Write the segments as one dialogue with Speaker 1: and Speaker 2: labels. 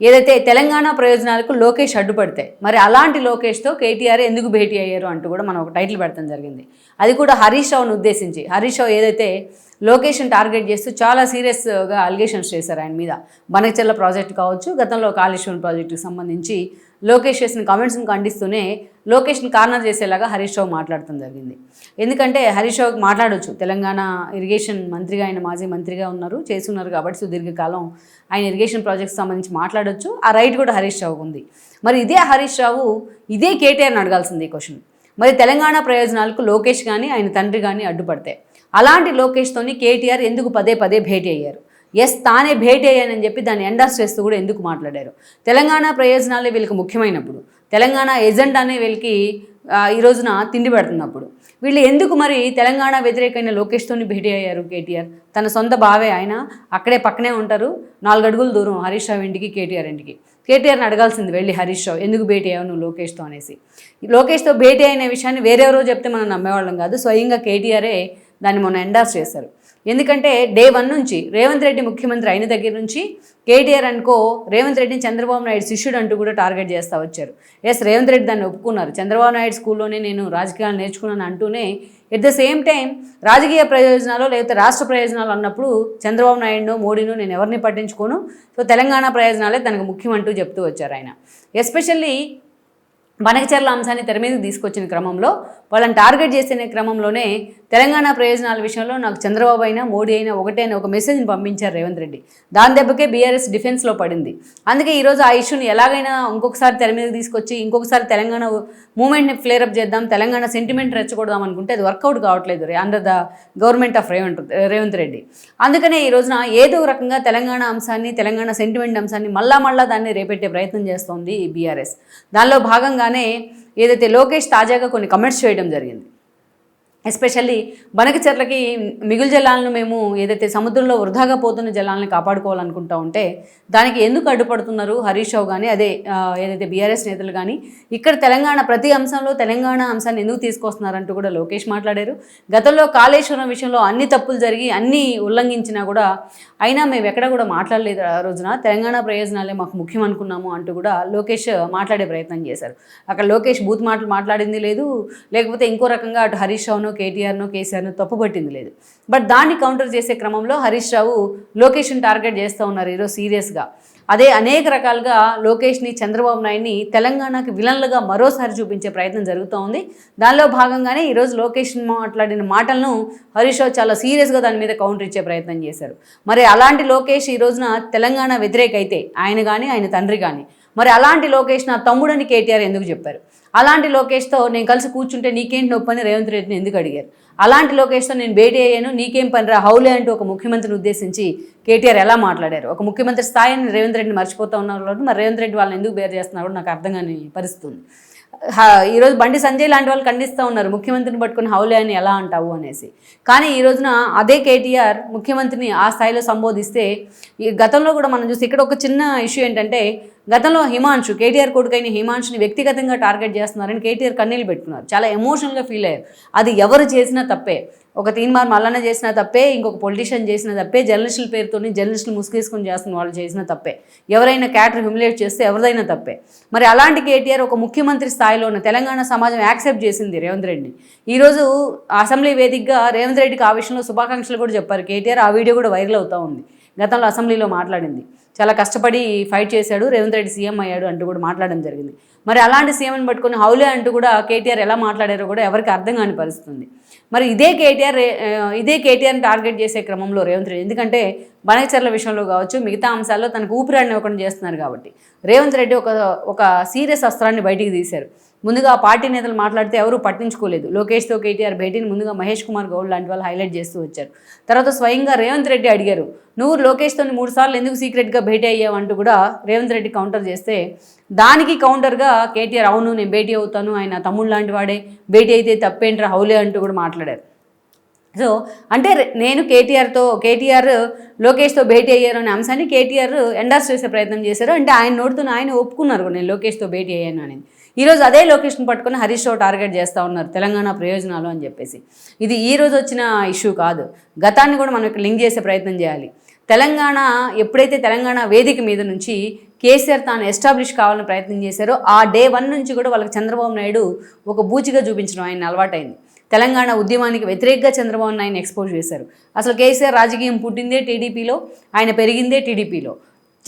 Speaker 1: ఏదైతే తెలంగాణ ప్రయోజనాలకు లోకేష్ అడ్డుపడతాయి మరి అలాంటి లోకేష్తో కేటీఆర్ ఎందుకు భేటీ అయ్యారు అంటూ కూడా మనం ఒక టైటిల్ పెడతాం జరిగింది. అది కూడా హరీష్ రావును ఉద్దేశించి. హరీష్ రావు ఏదైతే లోకేష్ని టార్గెట్ చేస్తూ చాలా సీరియస్గా అలిగేషన్స్ చేశారు ఆయన మీద. బనకచెల్ల ప్రాజెక్ట్ కావచ్చు గతంలో కాళేశ్వరం ప్రాజెక్టుకి సంబంధించి లోకేష్ చేసిన కామెంట్స్ని ఖండిస్తూనే లోకేష్ని కార్నర్ చేసేలాగా హరీష్ రావు మాట్లాడటం జరిగింది. ఎందుకంటే హరీష్ రావుకి మాట్లాడొచ్చు. తెలంగాణ ఇరిగేషన్ మంత్రిగా ఆయన మాజీ మంత్రిగా ఉన్నారు చేస్తున్నారు కాబట్టి సుదీర్ఘకాలం ఆయన ఇరిగేషన్ ప్రాజెక్ట్స్ సంబంధించి మాట్లాడొచ్చు. ఆ రైట్ కూడా హరీష్ రావుకు ఉంది. మరి ఇదే హరీష్ రావు ఇదే కేటీఆర్ని అడగాల్సింది ఈ క్వశ్చన్ మరి తెలంగాణ ప్రయోజనాలకు లోకేష్ కానీ ఆయన తండ్రి కానీ అడ్డుపడతాయి అలాంటి లోకేష్తోని కేటీఆర్ ఎందుకు పదే పదే భేటీ అయ్యారు? ఎస్ తానే భేటీ అయ్యానని చెప్పి దాన్ని ఎండార్స్ చేస్తూ కూడా ఎందుకు మాట్లాడారు? తెలంగాణ ప్రయోజనాలే వీళ్ళకి ముఖ్యమైనప్పుడు తెలంగాణ ఎజెండానే వీళ్ళకి ఈ రోజున తిండి పెడుతున్నప్పుడు వీళ్ళు ఎందుకు మరి తెలంగాణ వ్యతిరేకమైన లోకేష్తోని భేటీ అయ్యారు కేటీఆర్? తన సొంత బావే ఆయన అక్కడే పక్కనే ఉంటారు నాలుగు దూరం హరీష్ రావు ఇంటికి కేటీఆర్ ఇంటికి. కేటీఆర్ని అడగాల్సింది వెళ్ళి హరీష్ రావు ఎందుకు భేటీ అయ్యావు నువ్వు లోకేష్తో అనేసి. లోకేష్తో భేటీ అయిన విషయాన్ని వేరెవరో చెప్తే మనం నమ్మేవాళ్ళం కాదు స్వయంగా కేటీఆరే దాన్ని మొన్న ఎండార్స్ చేశారు. ఎందుకంటే డే వన్ నుంచి రేవంత్ రెడ్డి ముఖ్యమంత్రి అయిన దగ్గర నుంచి కేటీఆర్ అనుకో రేవంత్ రెడ్డిని చంద్రబాబు నాయుడు శిష్యుడు అంటూ కూడా టార్గెట్ చేస్తూ వచ్చారు. ఎస్ రేవంత్ రెడ్డి దాన్ని ఒప్పుకున్నారు. చంద్రబాబు నాయుడు స్కూల్లోనే నేను రాజకీయాలు నేర్చుకున్నాను అంటూనే ఎట్ ద సేమ్ టైం రాజకీయ ప్రయోజనాలు లేకపోతే రాష్ట్ర ప్రయోజనాలు అన్నప్పుడు చంద్రబాబు నాయుడును మోడీను నేను ఎవరిని పట్టించుకోను. సో తెలంగాణ ప్రయోజనాలే తనకు ముఖ్యం అంటూ చెప్తూ వచ్చారు ఆయన. ఎస్పెషల్లీ బనకచర్ల అంశాన్ని తెర మీదకి తీసుకొచ్చిన క్రమంలో వాళ్ళని టార్గెట్ చేసిన క్రమంలోనే తెలంగాణ ప్రయోజనాల విషయంలో నాకు చంద్రబాబు అయినా మోడీ అయినా ఒకటే అని ఒక మెసేజ్ని పంపించారు రేవంత్ రెడ్డి. దాని దెబ్బకే బీఆర్ఎస్ డిఫెన్స్లో పడింది. అందుకే ఈరోజు ఆ ఇష్యూని ఎలాగైనా ఇంకొకసారి తెర మీద తీసుకొచ్చి ఇంకొకసారి తెలంగాణ మూమెంట్ని ఫ్లేరప్ చేద్దాం తెలంగాణ సెంటిమెంట్ రెచ్చకూడదాం అనుకుంటే అది వర్కౌట్ కావట్లేదు under the government of Revanth Revanth Reddy అందుకనే ఈ రోజున ఏదో రకంగా తెలంగాణ అంశాన్ని తెలంగాణ సెంటిమెంట్ అంశాన్ని మళ్ళా మళ్ళా దాన్ని రేపెట్టే ప్రయత్నం చేస్తోంది బీఆర్ఎస్ దానిలో భాగంగానే ఏదైతే లోకేష్ తాజాగా కొన్ని కమెంట్స్ చేయడం జరిగింది. ఎస్పెషల్లీ బనకచెర్లకి మిగులు జలాలను మేము ఏదైతే సముద్రంలో వృధాగా పోతున్న జలాలను కాపాడుకోవాలనుకుంటా ఉంటే దానికి ఎందుకు అడ్డుపడుతున్నారు? హరీష్ రావు కానీ అదే ఏదైతే బీఆర్ఎస్ నేతలు కానీ ఇక్కడ తెలంగాణ ప్రతి అంశంలో తెలంగాణ అంశాన్ని ఎందుకు తీసుకొస్తున్నారంటూ కూడా లోకేష్ మాట్లాడారు. గతంలో కాళేశ్వరం విషయంలో అన్ని తప్పులు జరిగి అన్ని ఉల్లంఘించినా కూడా అయినా మేము ఎక్కడ కూడా మాట్లాడలేదు ఆ రోజున. తెలంగాణ ప్రయోజనాలే మాకు ముఖ్యం అనుకున్నాము అంటూ కూడా లోకేష్ మాట్లాడే ప్రయత్నం చేశారు. అక్కడ లోకేష్ బూత్ మాటలు మాట్లాడింది లేదు. లేకపోతే ఇంకో రకంగా అటు హరీష్ రావును కేటీఆర్నో కేసీఆర్నో తప్పుపట్టింది లేదు. బట్ దాన్ని కౌంటర్ చేసే క్రమంలో హరీష్ రావు లోకేష్ని టార్గెట్ చేస్తూ ఉన్నారు ఈరోజు సీరియస్గా. అదే అనేక రకాలుగా లోకేష్ని చంద్రబాబు నాయుడిని తెలంగాణకి విలన్లుగా మరోసారి చూపించే ప్రయత్నం జరుగుతూ ఉంది. దానిలో భాగంగానే ఈరోజు లోకేష్ మాట్లాడిన మాటలను హరీష్ రావు చాలా సీరియస్గా దాని మీద కౌంటర్ ఇచ్చే ప్రయత్నం చేశారు. మరి అలాంటి లోకేష్ ఈ రోజున తెలంగాణ వ్యతిరేక అయితే ఆయన కానీ ఆయన తండ్రి కానీ మరి అలాంటి లోకేష్ నా తమ్ముడని కేటీఆర్ ఎందుకు చెప్పారు? అలాంటి లోకేష్తో నేను కలిసి కూర్చుంటే నీకేంటి నొప్పి అని రేవంత్ రెడ్డిని ఎందుకు అడిగారు? అలాంటి లోకేష్తో నేను భేటీ అయ్యాను నీకేం పని రా హౌలే అంటూ ఒక ముఖ్యమంత్రిని ఉద్దేశించి కేటీఆర్ ఎలా మాట్లాడారు? ఒక ముఖ్యమంత్రి స్థాయిని రేవంత్ రెడ్డిని మర్చిపోతూ ఉన్నారు మరి రేవంత్ రెడ్డి వాళ్ళని ఎందుకు బేర్ చేస్తున్నారు నాకు అర్థం కాని పరిస్థితి ఉంది. ఈరోజు బండి సంజయ్ లాంటి వాళ్ళు ఖండిస్తూ ఉన్నారు. ముఖ్యమంత్రిని పట్టుకుని హౌలే అని ఎలా అంటావు అనేసి. కానీ ఈ రోజున అదే కేటీఆర్ ముఖ్యమంత్రిని ఆ స్థాయిలో సంబోధిస్తే ఈ గతంలో కూడా మనం చూసి ఇక్కడ ఒక చిన్న ఇష్యూ ఏంటంటే గతంలో హిమాంశు కేటీఆర్ కొడుకైన హిమాంశుని వ్యక్తిగతంగా టార్గెట్ చేస్తున్నారని కేటీఆర్ కన్నీళ్ళు పెట్టుకున్నారు. చాలా ఎమోషనల్గా ఫీల్ అయ్యారు. అది ఎవరు చేసినా తప్పే. ఒక తీన్మార్ మల్లన్న చేసిన తప్పే ఇంకొక పొలిటీషియన్ చేసిన తప్పే జర్నలిస్టుల పేరుతోని జర్నలిస్టులు ముసుగేసుకుని చేస్తున్న వాళ్ళు చేసిన తప్పే. ఎవరైనా క్యాటర్ హ్యూమిలేట్ చేస్తే ఎవరిదైనా తప్పే. మరి అలాంటి కేటీఆర్ ఒక ముఖ్యమంత్రి స్థాయిలో ఉన్న తెలంగాణ సమాజం యాక్సెప్ట్ చేసింది రేవంత్ రెడ్డిని. ఈరోజు అసెంబ్లీ వేదికగా రేవంత్ రెడ్డికి ఆ విషయంలో శుభాకాంక్షలు కూడా చెప్పారు. కేటీఆర్ ఆ వీడియో కూడా వైరల్ అవుతూ ఉంది. గతంలో అసెంబ్లీలో మాట్లాడింది. చాలా కష్టపడి ఫైట్ చేశాడు రేవంత్ రెడ్డి సీఎం అయ్యాడు అంటూ కూడా మాట్లాడడం జరిగింది. మరి అలాంటి సీఎంని పట్టుకొని హౌలే అంటూ కూడా కేటీఆర్ ఎలా మాట్లాడారో కూడా ఎవరికి అర్థం కాని పరిస్థితుంది మరి ఇదే కేటీఆర్ ఇదే కేటీఆర్ని టార్గెట్ చేసే క్రమంలో రేవంత్ రెడ్డి. ఎందుకంటే బనకచర్ల విషయంలో కావచ్చు మిగతా అంశాల్లో తనకు ఊపిరాడిని ఒకటి చేస్తున్నారు కాబట్టి. రేవంత్ రెడ్డి ఒక ఒక సీరియస్ అస్త్రాన్ని బయటికి తీశారు. ముందుగా పార్టీ నేతలు మాట్లాడితే ఎవరూ పట్టించుకోలేదు. లోకేష్తో కేటీఆర్ భేటీని ముందుగా మహేష్ కుమార్ గౌడ్ లాంటి వాళ్ళు హైలైట్ చేస్తూ వచ్చారు. తర్వాత స్వయంగా రేవంత్ రెడ్డి అడిగారు నువ్వు లోకేష్తో మూడు సార్లు ఎందుకు సీక్రెట్గా భేటీ అయ్యావు? అంటూ కూడా రేవంత్ రెడ్డి కౌంటర్ చేస్తే దానికి కౌంటర్గా కేటీఆర్ అవును నేను భేటీ అవుతాను ఆయన తమ్ముడు లాంటి వాడే భేటీ అయితే తప్పేంట్రా హౌలే అంటూ కూడా మాట్లాడారు. సో అంటే నేను కేటీఆర్తో కేటీఆర్ లోకేష్తో భేటీ అయ్యారు అనే అంశాన్ని కేటీఆర్ ఎండార్స్ చేసే ప్రయత్నం చేశారు. అంటే ఆయన నోడుతున్న ఆయన ఒప్పుకున్నారు నేను లోకేష్తో భేటీ అయ్యాను అని ఈరోజు అదే లొకేషన్ పట్టుకొని హరీష్ రావు టార్గెట్ చేస్తూ ఉన్నారు తెలంగాణ ప్రయోజనాలు అని చెప్పేసి. ఇది ఈ రోజు వచ్చిన ఇష్యూ కాదు. గతాన్ని కూడా మనం లింక్ చేసే ప్రయత్నం చేయాలి. తెలంగాణ ఎప్పుడైతే తెలంగాణ వేదిక మీద నుంచి కేసీఆర్ తాను ఎస్టాబ్లిష్ కావాలని ప్రయత్నం చేశారో ఆ డే వన్ నుంచి కూడా వాళ్ళకి చంద్రబాబు నాయుడు ఒక బూచిగా చూపించడం ఆయన అలవాటైంది. తెలంగాణ ఉద్యమానికి వ్యతిరేకంగా చంద్రబాబు నాయుడు ఎక్స్పోజ్ చేశారు. అసలు కేసీఆర్ రాజకీయం పుట్టిందే టీడీపీలో ఆయన పెరిగిందే టీడీపీలో.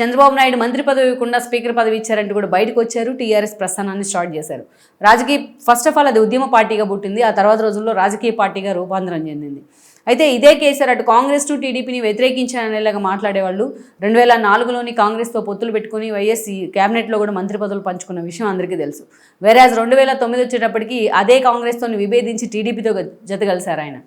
Speaker 1: చంద్రబాబు నాయుడు మంత్రి పదవి ఇవ్వకుండా స్పీకర్ పదవి ఇచ్చారంటూ కూడా బయటకు వచ్చారు. టీఆర్ఎస్ ప్రస్థానాన్ని స్టార్ట్ చేశారు. రాజకీయ ఫస్ట్ ఆఫ్ ఆల్ అది ఉద్యమ పార్టీగా పుట్టింది. ఆ తర్వాత రోజుల్లో రాజకీయ పార్టీగా రూపాంతరం చెందింది. అయితే ఇదే కేసీఆర్ అటు కాంగ్రెస్ టు టీడీపీని వ్యతిరేకించారనేలాగా మాట్లాడేవాళ్ళు. రెండు వేల నాలుగులోని కాంగ్రెస్తో పొత్తులు పెట్టుకుని వైఎస్ క్యాబినెట్లో కూడా మంత్రి పదవులు పంచుకున్న విషయం అందరికీ తెలుసు. వేరే రెండు వేల తొమ్మిది వచ్చేటప్పటికి అదే కాంగ్రెస్తో విభేదించి టీడీపీతో జతగలిశారు ఆయన.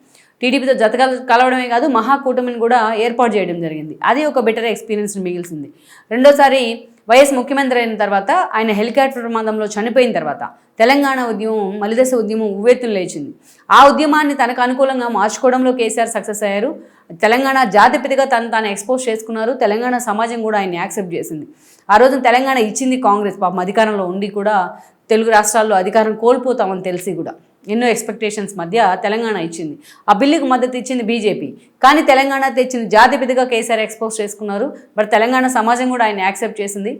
Speaker 1: టీడీపీతో జత కలవడమే కాదు మహాకూటమిని కూడా ఏర్పాటు చేయడం జరిగింది. అది ఒక బెటర్ ఎక్స్పీరియన్స్ మిగిల్సింది. రెండోసారి వైఎస్ ముఖ్యమంత్రి అయిన తర్వాత ఆయన హెలికాప్టర్ ప్రమాదంలో చనిపోయిన తర్వాత తెలంగాణ ఉద్యమం మలిదశ ఉద్యమం ఉవ్వెత్తున లేచింది. ఆ ఉద్యమాన్ని తనకు అనుకూలంగా మార్చుకోవడంలో కేసీఆర్ సక్సెస్ అయ్యారు. తెలంగాణ జాతిపతిగా తను తాను ఎక్స్పోజ్ చేసుకున్నారు. తెలంగాణ సమాజం కూడా ఆయన యాక్సెప్ట్ చేసింది. ఆ రోజున తెలంగాణ ఇచ్చింది కాంగ్రెస్. పాపం అధికారంలో ఉండి కూడా తెలుగు రాష్ట్రాల్లో అధికారం కోల్పోతామని తెలిసి కూడా. ఎన్నో ఎక్స్పెక్టేషన్స్ మధ్య తెలంగాణ ఇచ్చింది. ఆ బిల్లుకు మద్దతు ఇచ్చింది బీజేపీ కానీ తెలంగాణ తెచ్చిన జాతిపిదిగా కేసీఆర్ ఎక్స్పోజ్ చేసుకున్నారు. బట్ తెలంగాణ సమాజం కూడా ఆయన యాక్సెప్ట్ చేసింది.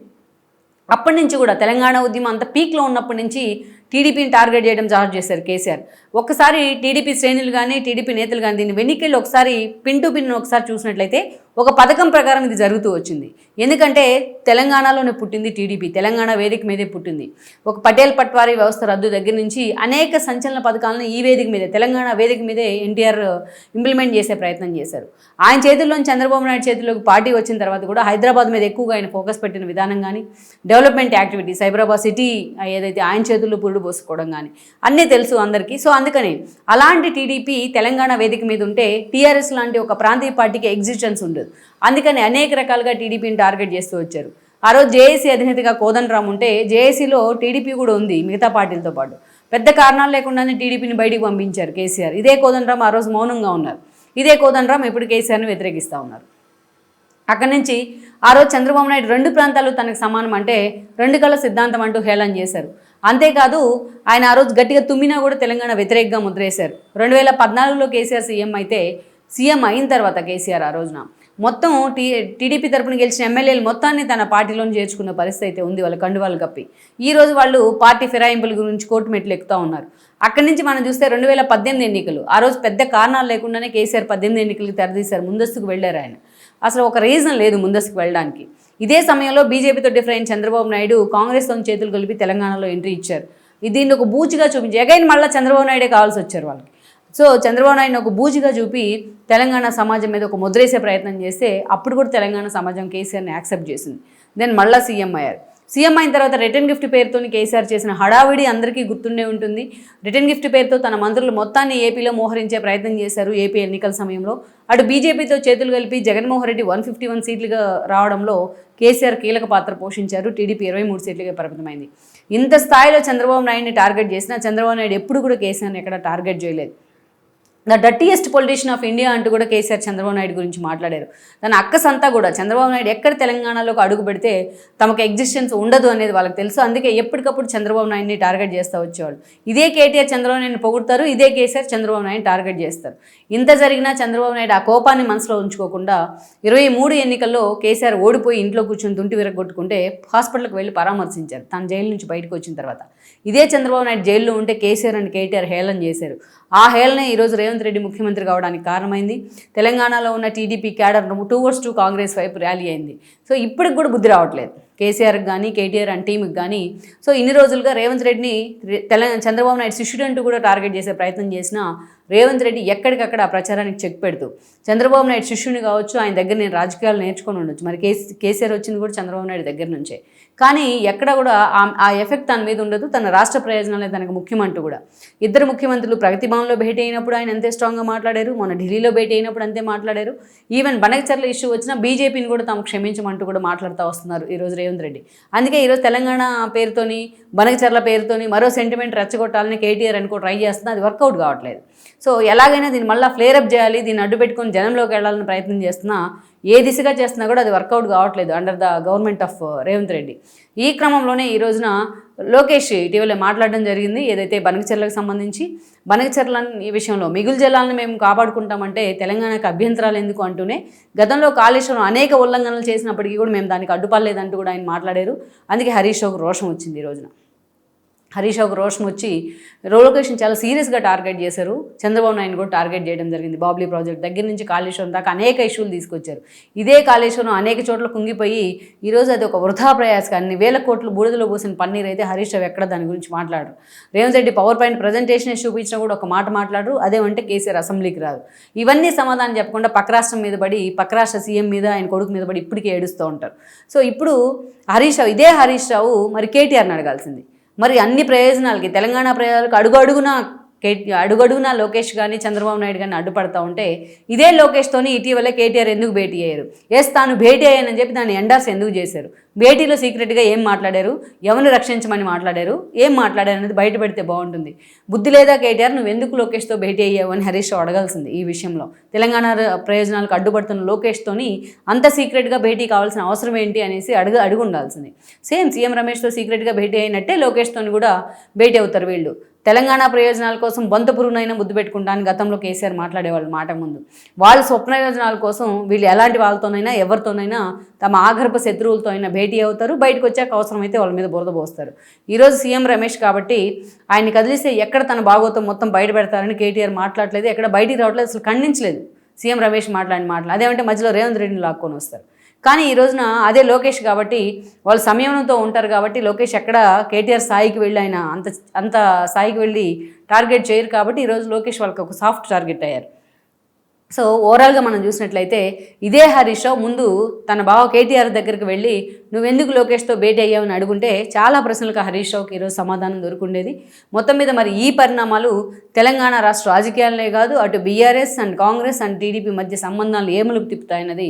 Speaker 1: అప్పటి నుంచి కూడా తెలంగాణ ఉద్యమం అంత పీక్లో ఉన్నప్పటి నుంచి టీడీపీని టార్గెట్ చేయడం స్టార్ట్ చేశారు కేసీఆర్. ఒక్కసారి టీడీపీ శ్రేణులు కానీ టీడీపీ నేతలు కానీ దీన్ని వెన్నికల్లో ఒకసారి పిన్ టు పిన్ ఒకసారి చూసినట్లయితే ఒక పథకం ప్రకారం ఇది జరుగుతూ వచ్చింది. ఎందుకంటే తెలంగాణలోనే పుట్టింది టీడీపీ. తెలంగాణ వేదిక మీదే పుట్టింది. ఒక పటేల్ పట్వారీ వ్యవస్థ రద్దు దగ్గర నుంచి అనేక సంచలన పథకాలను ఈ వేదిక మీదే తెలంగాణ వేదిక మీదే ఎన్టీఆర్ ఇంప్లిమెంట్ చేసే ప్రయత్నం చేశారు. ఆయన చేతుల్లోని చంద్రబాబు నాయుడు చేతుల్లోకి పార్టీ వచ్చిన తర్వాత కూడా హైదరాబాద్ మీద ఎక్కువగా ఆయన ఫోకస్ పెట్టిన విధానం కానీ డెవలప్మెంట్ యాక్టివిటీస్ హైదరాబాద్ సిటీ ఏదైతే ఆయన చేతుల్లో పురుడు పోసుకోవడం కానీ. అన్నీ తెలుసు అందరికీ. సో అందుకని అలాంటి టీడీపీ తెలంగాణ వేదిక మీద ఉంటే టీఆర్ఎస్ లాంటి ఒక ప్రాంతీయ పార్టీకి ఎగ్జిస్టెన్స్ ఉండదు. అందుకని అనేక రకాలుగా టీడీపీని టార్గెట్ చేస్తూ వచ్చారు. ఆ రోజు జేఏసీ అధినేతగా కోదండరామ్ ఉంటే జేఏసీలో టీడీపీ కూడా ఉంది మిగతా పార్టీలతో పాటు. పెద్ద కారణాలు లేకుండానే టీడీపీని బయటికి పంపించారు కేసీఆర్. ఇదే కోదండరామ్ ఆ రోజు మౌనంగా ఉన్నారు. ఇదే కోదండరామ్ ఇప్పుడు కేసీఆర్ని వ్యతిరేకిస్తూ ఉన్నారు. అక్కడి నుంచి ఆ రోజు చంద్రబాబు నాయుడు రెండు ప్రాంతాలు తనకు సమానం అంటే రెండు కళ్ళ సిద్ధాంతం అంటూ హేళన చేశారు. అంతేకాదు ఆయన ఆ రోజు గట్టిగా తుమ్మినా కూడా తెలంగాణ వ్యతిరేకంగా ముద్రేశారు. రెండు వేల పద్నాలుగులో కేసీఆర్ సీఎం అయితే సీఎం అయిన తర్వాత కేసీఆర్ ఆ రోజున. మొత్తం టీ టీడీపీ తరపున గెలిచిన ఎమ్మెల్యేలు మొత్తాన్ని తన పార్టీలోని చేర్చుకున్న పరిస్థితి అయితే ఉంది వాళ్ళ కండువాలు కప్పి. ఈ రోజు వాళ్ళు పార్టీ ఫిరాయింపుల గురించి కోర్టు మెట్లు ఎక్కుతూ ఉన్నారు. అక్కడి నుంచి మనం చూస్తే రెండు వేల పద్దెనిమిది ఎన్నికలు. ఆ రోజు పెద్ద కారణాలు లేకుండానే కేసీఆర్ పద్దెనిమిది ఎన్నికలకు తెరదీశారు. ముందస్తుకు వెళ్ళారు ఆయన. అసలు ఒక రీజన్ లేదు ముందస్తుకు వెళ్ళడానికి. ఇదే సమయంలో బీజేపీతో డిఫరెంట్ చంద్రబాబు నాయుడు కాంగ్రెస్తో చేతులు కలిపి తెలంగాణలో ఎంట్రీ ఇచ్చారు. దీన్ని ఒక బూచిగా చూపించి అగైన్ మళ్ళీ చంద్రబాబు నాయుడే కావాల్సి వచ్చారు వాళ్ళకి. సో చంద్రబాబు నాయుడు ఒక బూచిగా చూపి తెలంగాణ సమాజం మీద ఒక ముద్రేసే ప్రయత్నం చేస్తే అప్పుడు కూడా తెలంగాణ సమాజం కేసీఆర్ని యాక్సెప్ట్ చేసింది. దెన్ మళ్ళీ సీఎం అయ్యారు. సీఎం అయిన తర్వాత రిటర్న్ గిఫ్ట్ పేరుతో కేసీఆర్ చేసిన హడావిడి అందరికీ గుర్తుండే ఉంటుంది. రిటర్న్ గిఫ్ట్ పేరుతో తన మంత్రులు మొత్తాన్ని ఏపీలో మోహరించే ప్రయత్నం చేశారు ఏపీ ఎన్నికల సమయంలో. అటు బీజేపీతో చేతులు కలిపి Jaganmohan Reddy one fifty one సీట్లుగా రావడంలో కేసీఆర్ కీలక పాత్ర పోషించారు. టీడీపీ ఇరవై మూడు సీట్లుగా పరిమితమైంది. ఇంత స్థాయిలో చంద్రబాబు నాయుడిని టార్గెట్ చేసినా చంద్రబాబు నాయుడు ఎప్పుడు కూడా కేసీఆర్ని ఎక్కడ టార్గెట్ చేయలేదు. The dirtiest politician of India అంటూ కూడా కేసీఆర్ చంద్రబాబు నాయుడు గురించి మాట్లాడారు. తన అక్కసంతా కూడా చంద్రబాబు నాయుడు ఎక్కడ తెలంగాణలోకి అడుగు పెడితే తమకు ఎగ్జిస్టెన్స్ ఉండదు అనేది వాళ్ళకి తెలుసు. అందుకే ఎప్పటికప్పుడు చంద్రబాబు నాయుడిని టార్గెట్ చేస్తూ వచ్చేవాళ్ళు. ఇదే కేటీఆర్ చంద్రబాబు నాయుడిని పొగుడతారు ఇదే కేసీఆర్ చంద్రబాబు నాయుడిని టార్గెట్ చేస్తారు. ఇంత జరిగినా చంద్రబాబు నాయుడు ఆ కోపాన్ని మనసులో ఉంచుకోకుండా ఇరవై మూడు ఎన్నికల్లో కేసీఆర్ ఓడిపోయి ఇంట్లో కూర్చొని తుంటి విరగొట్టుకుంటే హాస్పిటల్కి వెళ్ళి పరామర్శించారు. తన జైలు నుంచి బయటకు వచ్చిన తర్వాత. ఇదే చంద్రబాబు నాయుడు జైల్లో ఉంటే కేసీఆర్ అండ్ కేటీఆర్ హేళన చేశారు. ఆ హేళన ఈరోజు రేవంత్ రెడ్డి ముఖ్యమంత్రి కావడానికి కారణమైంది. తెలంగాణలో ఉన్న TDP cadre towards to Congress వైపు ర్యాలీ అయింది. సో ఇప్పటికి కూడా బుద్ధి రావట్లేదు. కేసీఆర్కి కానీ కేటీఆర్ అండ్ టీంకి కానీ సో ఇన్ని రోజులుగా రేవంత్ రెడ్డిని తెలంగాణ చంద్రబాబు నాయుడు శిష్యుడు అంటూ కూడా టార్గెట్ చేసే ప్రయత్నం చేసినా రేవంత్ రెడ్డి ఎక్కడికక్కడ ఆ ప్రచారానికి చెక్ పెడుతూ. చంద్రబాబు నాయుడు శిష్యుని కావచ్చు ఆయన దగ్గర నేను రాజకీయాలు నేర్చుకొని ఉండొచ్చు. మరి కేసీ కేసీఆర్ వచ్చింది కూడా చంద్రబాబు నాయుడు దగ్గర నుంచే. కానీ ఎక్కడ కూడా ఆ- ఆ ఎఫెక్ట్ తన మీద ఉండదు తన రాష్ట్ర ప్రయోజనాలే తనకు ముఖ్యమంటూ కూడా. ఇద్దరు ముఖ్యమంత్రులు ప్రగతి భవన్లో భేటీ అయినప్పుడు ఆయన అంతే స్ట్రాంగ్గా మాట్లాడారు మొన్న ఢిల్లీలో భేటీ అయినప్పుడు అంతే మాట్లాడారు. ఈవెన్ బనగచర్ల ఇష్యూ వచ్చినా బీజేపీని కూడా తాము క్షమించమంటూ కూడా మాట్లాడుతూ వస్తున్నారు ఈరోజు రేవంత్ రెడ్డి. అందుకే ఈరోజు తెలంగాణ పేరుతోని బనకచర్ల పేరుతోని మరో సెంటిమెంట్ రెచ్చగొట్టాలని కేటీఆర్ అనుకో ట్రై చేస్తున్నా అది వర్కౌట్ కావట్లేదు. సో ఎలాగైనా దీన్ని మళ్ళీ ఫ్లేరప్ చేయాలి దీన్ని అడ్డు పెట్టుకొని జనంలోకి వెళ్ళాలని ప్రయత్నం చేస్తున్నా ఏ దిశగా చేస్తున్నా కూడా అది వర్కౌట్ కావట్లేదు under the government of Revanth Reddy. ఈ క్రమంలోనే ఈ రోజున లోకేష్ ఇటీవల మాట్లాడడం జరిగింది. ఏదైతే బనకచెర్లకు సంబంధించి బనకచెర్ల ఈ విషయంలో మిగులు జలాలను మేము కాపాడుకుంటామంటే తెలంగాణకు అభ్యంతరాలు ఎందుకు అంటూనే గతంలో కాళేశ్వరం అనేక ఉల్లంఘనలు చేసినప్పటికీ కూడా మేము దానికి అడ్డుపడలేదంటూ కూడా ఆయన మాట్లాడారు. అందుకే హరీష్ ఒక రోషం వచ్చింది ఈ రోజున. హరీష్ ఒక రోషన్ వచ్చి రోలొకేషన్ చాలా సీరియస్గా టార్గెట్ చేశారు. చంద్రబాబు నాయుడు కూడా టార్గెట్ చేయడం జరిగింది బాబ్లీ ప్రాజెక్ట్. దగ్గర నుంచి కాళేశ్వరం దాకా అనేక ఇష్యూలు తీసుకొచ్చారు. ఇదే కాళేశ్వరం అనేక చోట్ల కుంగిపోయి ఈరోజు అది ఒక వృధా ప్రయాస. అన్ని వేల కోట్లు బూడిదలో పోసిన పన్నీర్ అయితే హరీష్ రావు ఎక్కడ దాని గురించి మాట్లాడరు. Revanth Reddy power point presentation చూపించినా కూడా ఒక మాట మాట్లాడరు. అదేమంటే కేసీఆర్ అసెంబ్లీకి రాదు. ఇవన్నీ సమాధానం చెప్పకుండా పక్క రాష్ట్రం మీద పడి పక్క రాష్ట్ర సీఎం మీద ఆయన కొడుకు మీద పడి ఇప్పటికే ఏడుస్తూ ఉంటారు. సో ఇప్పుడు హరీష్ రావు ఇదే హరీష్ రావు మరి కేటీఆర్ని అడగాల్సింది. మరి అన్ని ప్రయోజనాలకి తెలంగాణ ప్రయోజనాలకు అడుగు అడుగున కే అడుగడుగున లోకేష్ కానీ చంద్రబాబు నాయుడు కానీ అడ్డుపడతా ఉంటే ఇదే లోకేష్తోని ఇటీవల కేటీఆర్ ఎందుకు భేటీ అయ్యారు? ఎస్ తాను భేటీ అయ్యానని చెప్పి దాన్ని ఎండర్స్ ఎందుకు చేశారు? భేటీలో సీక్రెట్గా ఏం మాట్లాడారు? ఎవరిని రక్షించమని మాట్లాడారు? ఏం మాట్లాడారు అనేది బయటపెడితే బాగుంటుంది. బుద్ధి లేదా కేటీఆర్ నువ్వు ఎందుకు లోకేష్తో భేటీ అయ్యావు అని హరీష్ అడగాల్సింది ఈ విషయంలో. తెలంగాణ ప్రయోజనాలకు అడ్డుపడుతున్న లోకేష్తోని అంత సీక్రెట్గా భేటీ కావాల్సిన అవసరం ఏంటి అనేసి అడుగు అడుగు ఉండాల్సింది సేమ్ సీఎం రమేష్తో సీక్రెట్గా భేటీ అయినట్టే లోకేష్తోని కూడా భేటీ అవుతారు వీళ్ళు. తెలంగాణ ప్రయోజనాల కోసం బొంత పురుగునైనా ముద్దు పెట్టుకుంటాను గతంలో కేసీఆర్ మాట్లాడేవాళ్ళు మాట ముందు. వాళ్ళ స్వప్న యోజనాల కోసం వీళ్ళు ఎలాంటి వాళ్ళతోనైనా ఎవరితోనైనా తమ ఆగర్భ శత్రువులతో అయినా భేటీ అవుతారు బయటకు వచ్చాక అవసరమైతే వాళ్ళ మీద బురద పోస్తారు. ఈరోజు సీఎం రమేష్ కాబట్టి ఆయన కదిలిస్తే ఎక్కడ తన భాగోతం మొత్తం బయట పెడతారని కేటీఆర్ మాట్లాడలేదు ఎక్కడ బయటికి రావట్లేదు అసలు ఖండించలేదు. సీఎం రమేష్ మాట్లాడిన మాటలు అదేమంటే మధ్యలో రేవంత్ రెడ్డిని లాక్కొని వస్తారు. కానీ ఈ రోజున అదే లోకేష్ కాబట్టి వాళ్ళు సంయమనంతో ఉంటారు కాబట్టి లోకేష్ ఎక్కడ కేటీఆర్ స్థాయికి వెళ్ళి ఆయన అంత అంత స్థాయికి వెళ్ళి టార్గెట్ చేయరు కాబట్టి ఈరోజు లోకేష్ వాళ్ళకి ఒక సాఫ్ట్ టార్గెట్ అయ్యారు. సో ఓవరాల్గా మనం చూసినట్లయితే ఇదే హరీష్ రావు ముందు తన బావ కేటీఆర్ దగ్గరికి వెళ్ళి నువ్వెందుకు లోకేష్తో భేటీ అయ్యావని అడుగుంటే చాలా ప్రశ్నలకు హరీష్ రావుకి ఈరోజు సమాధానం దొరుకుండేది. మొత్తం మీద మరి ఈ పరిణామాలు తెలంగాణ రాష్ట్ర రాజకీయాలనే కాదు అటు BRS and Congress and TDP మధ్య సంబంధాలు ఏమలుపు తిప్పుతాయన్నది